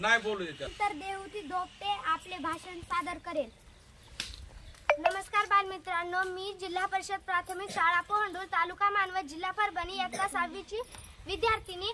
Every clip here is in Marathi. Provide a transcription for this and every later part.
नाही बोलू देतात तर देवती धोपटे आपले भाषण सादर करेल. नमस्कार बालमित्रांनो मी जिल्हा परिषद प्राथमिक शाळा पोहंडूर तालुका मानवत जिल्हा परभणी इयत्ता सहावीची विद्यार्थिनी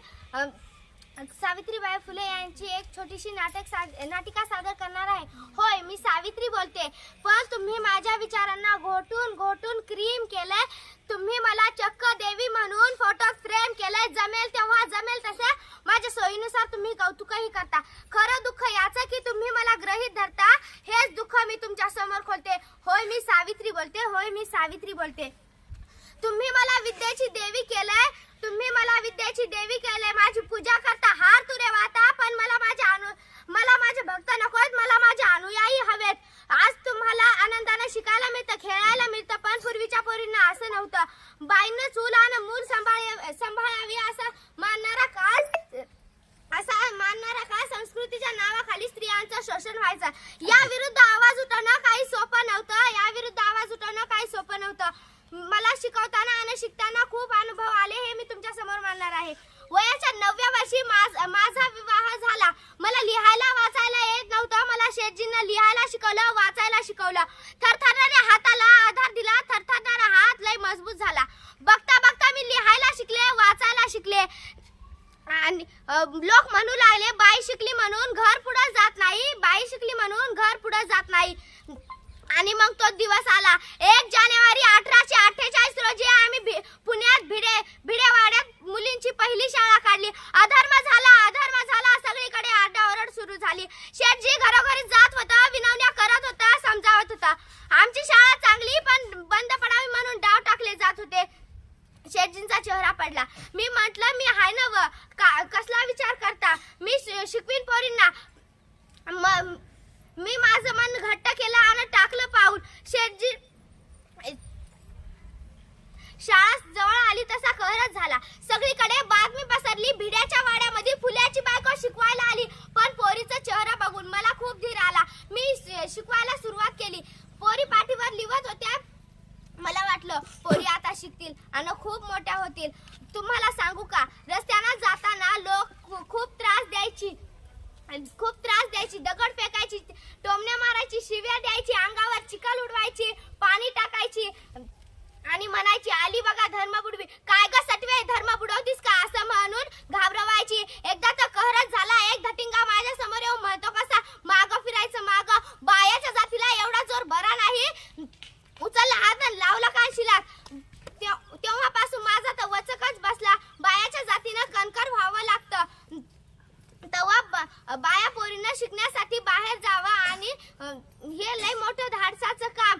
सावित्रीबाई फुले यांची एक छोटीशी नाटक साद नाटिका सादर करणार आहे. होय मी सावित्री बोलते. पण तुम्ही माझ्या विचारांना घोटून घोटून क्रीम केलंय. तुम्ही मला चक्क देवी म्हणून फोटो फ्रेम केलंय जमेल तेव्हा जमेल तसे माझ्या सोयीनुसार तुम्ही कौतुकही करता खरं दुःख याचं की तुम्ही मला ग्रहित धरता हेच दुःख मी तुमच्यासमोर खोलते होय मी सावित्री बोलते होय मी सावित्री बोलते. तुम्ही मला विद्येची देवी केलंय तुम्ही मला विद्येची देवी केलंय माझी पूजा करता हार तुरे वाहता पण मला माझ्या अनु मला माझे भक्त नकोत मला माझे अनुयायी हवेत आज तुम्हाला आनंदाने शिकायला मिळतं खेळायला मिळतं पण पूर्वीच्या पोरींना असं नव्हतं बाईनं चूल आणि मूल सांभाळ सांभाळावी असं मानणारा काळ असा मानणारा काळ संस्कृतीच्या नावाखाली स्त्रियांचं शोषण व्हायचं या विरुद्ध आवाज उठवणं काही सोपं नव्हतं या विरुद्ध आवाज उठवणं काही सोपं नव्हतं मला शिकवताना आणि शिकताना खूप अनुभव आले हे मी तुमच्यासमोर मांडणार आहे वयाच्या नवव्या वर्षी माझ- माझा विवाह झाला मला लिहायला वाचायला येत नव्हतं मला शेटजीनं लिहायला शिकवलं वाचायला शिकवलं. थरथरणाऱ्या हाताला आधार दिला. थरथरणारा हात लय मजबूत झाला. बघता बघता मी लिहायला शिकले वाचायला शिकले. आणि लोक म्हणू लागले बाई शिकली म्हणून घर पुढे जात नाही. बाई शिकली म्हणून घर पुढे जात नाही. आणि मग तो दिवस आला. एक जानेवारी अठराशे अठ्ठेचाळीस रोजी आम्ही पुण्यात भिडे भिडेवाड्यात मुलींची पहिली शाळा काढली. अधर्म झाला अधर्म झाला. सगळीकडे आरडाओरड सुरू झाली. शेठजी घरोघरी जात होता विनवण्या करत होता समजावत होता आमची शाळा चांगली पण बंद पडावी म्हणून डाव टाकले जात होते शेटजींचा चेहरा पडला. मी म्हटलं मी हाय ना व का- कसला विचार करता? मी शिकवीन पोरींना. मी माझं म्हणायची आली बघा धर्म बुडवी काय ग सटवे धर्म बुडवतीस का? असं म्हणून घाबरवायची. एकदा तर कहरच झाला एक धटिंगा माझ्यासमोर येऊन म्हणतो कसा? माग फिरायचं माग? बायाच्या जातीला एवढा जोर बरा नाही? उचलला हात लावला काय शिला तेव्हा- तेव्हापासून माझा तर वचकच बसला. बायाच्या जातीनं कणकर व्हावं लागतं. तेव्हा बाया पोरीनं शिकण्यासाठी बाहेर जावं आणि हे लय मोठं धाडसा काम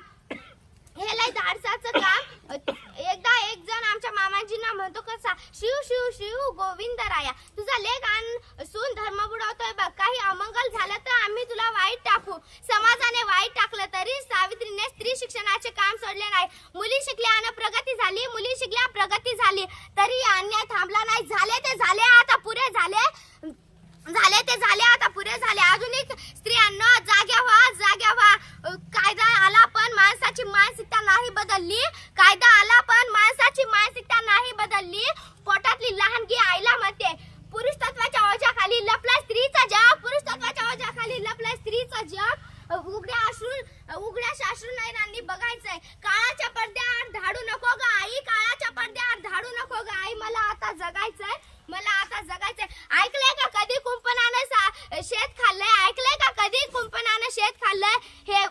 हे लय धाडसाचं काम अं, एकदा एक जण आमच्या मामाजींना म्हणतो कसा शिव शिव शिव गोविंद राया तुझा लेख आण सून धर्म बुडवतोय बघ. काही अमंगल झालं तर आम्ही तुला वाईट टाकू. समाजाने वाईट टाकलं तरी सावित्रीने स्त्री शिक्षणाचे काम सोडले नाही. मुली शिकल्या आणि प्रगती झाली. मुली शिकल्या प्रगती झाली. तरी अन्याय थांबला नाही. झाले ते झाले आता पुरे झाले. झाले ते झाले आता पुरे झाले. आधुनिक स्त्रियांना जाग्या व्हा जाग्या व्हा. कायदा आला पण माणसाची मानसिकता नाही बदलली. कायदा आला पण विसरू नाही नयनांनी बघायचंय. काळाच्या पडद्याआड धाडू नको ग आई काळाच्या पडद्याआड धाडू नको ग आई. मला आता जगायचंय मला आता जगायचंय. ऐकलंय का कधी कुंपणानं शेत खाल्लंय? ऐकलंय का कधी कुंपणानं शेत खाल्लंय? हे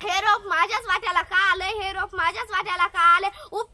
हे रोप माझ्याच वाट्याला का आलंय? हे रोप माझ्याच वाट्याला का आलंय? उप